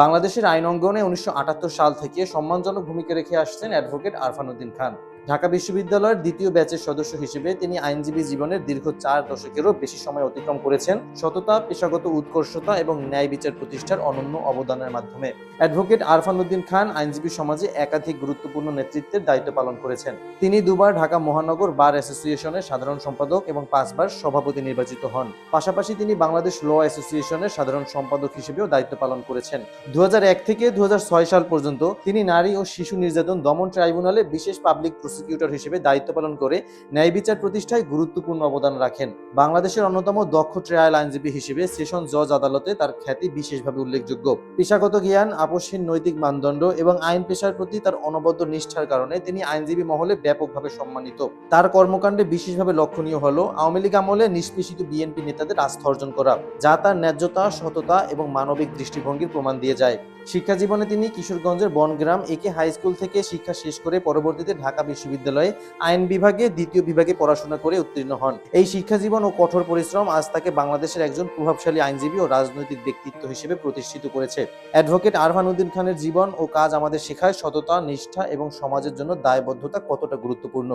বাংলাদেশের আইন অঙ্গনে উনিশশো আটাত্তর সাল থেকে সম্মানজনক ভূমিকা রেখে আসছেন অ্যাডভোকেট আরফানুদ্দিন খান। ঢাকা বিশ্ববিদ্যালয়ের দ্বিতীয় ব্যাচের সদস্য হিসেবে তিনি আইনজীবী জীবনের দীর্ঘ চার দশকেরও বেশি সময় অতিক্রম করেছেন। সততা, পেশাগত উৎকর্ষতা এবং ন্যায় বিচার প্রতিষ্ঠার অনন্য অবদানের মাধ্যমে। অ্যাডভোকেট আরফানুদ্দিন খান আইনজীবী সমাজে একাধিক গুরুত্বপূর্ণ নেতৃত্বের দায়িত্ব পালন করেছেন। তিনি দুবার ঢাকা মহানগর বার অ্যাসোসিয়েশনের সাধারণ সম্পাদক এবং পাঁচবার সভাপতি নির্বাচিত হন। পাশাপাশি তিনি বাংলাদেশ ল অ্যাসোসিয়েশনের সাধারণ সম্পাদক হিসেবেও দায়িত্ব পালন করেছেন। দু হাজার এক থেকে দু হাজার ছয় সাল পর্যন্ত তিনি নারী ও শিশু নির্যাতন দমন ট্রাইব্যুনালে বিশেষ পাবলিক প্রসিকিউটর হিসেবে দায়িত্ব পালন করে ন্যায় বিচার প্রতিষ্ঠায় গুরুত্বপূর্ণ অবদান রাখেন। বাংলাদেশের অন্যতম দক্ষ ট্রায়াল আইনজীবী হিসেবে সেশন জজ আদালতে তার খ্যাতি বিশেষভাবে উল্লেখযোগ্য। পেশাগত জ্ঞান আপসহীন নৈতিক মানদণ্ড এবং আইন পেশার প্রতি তার অনবদ্য নিষ্ঠার কারণে তিনি আইনজীবী মহলে ব্যাপকভাবে সম্মানিত। তার কর্মকাণ্ডে বিশেষভাবে লক্ষণীয় হলো আওয়ামী লীগ আমলে নিষ্পেষিত বিএনপি নেতাদের আস্থা অর্জন করা, যা তার ন্যায্যতা, সততা এবং মানবিক দৃষ্টিভঙ্গির প্রমাণ দিয়ে যায়। শিক্ষা জীবনে তিনি কিশোরগঞ্জের বনগ্রাম একে হাই স্কুল থেকে শিক্ষা শেষ করে পরবর্তীতে ঢাকা আইন বিভাগে, দ্বিতীয় বিভাগে পড়াশোনা করে উত্তীর্ণ হন। এই শিক্ষা জীবন ও কঠোর পরিশ্রম আজ তাকে বাংলাদেশের একজন প্রভাবশালী আইনজীবী ও রাজনৈতিক ব্যক্তিত্ব হিসেবে প্রতিষ্ঠিত করেছে। অ্যাডভোকেট আরফানুদ্দিন খানের জীবন ও কাজ আমাদের শেখায় সততা, নিষ্ঠা এবং সমাজের জন্য দায়বদ্ধতা কতটা গুরুত্বপূর্ণ।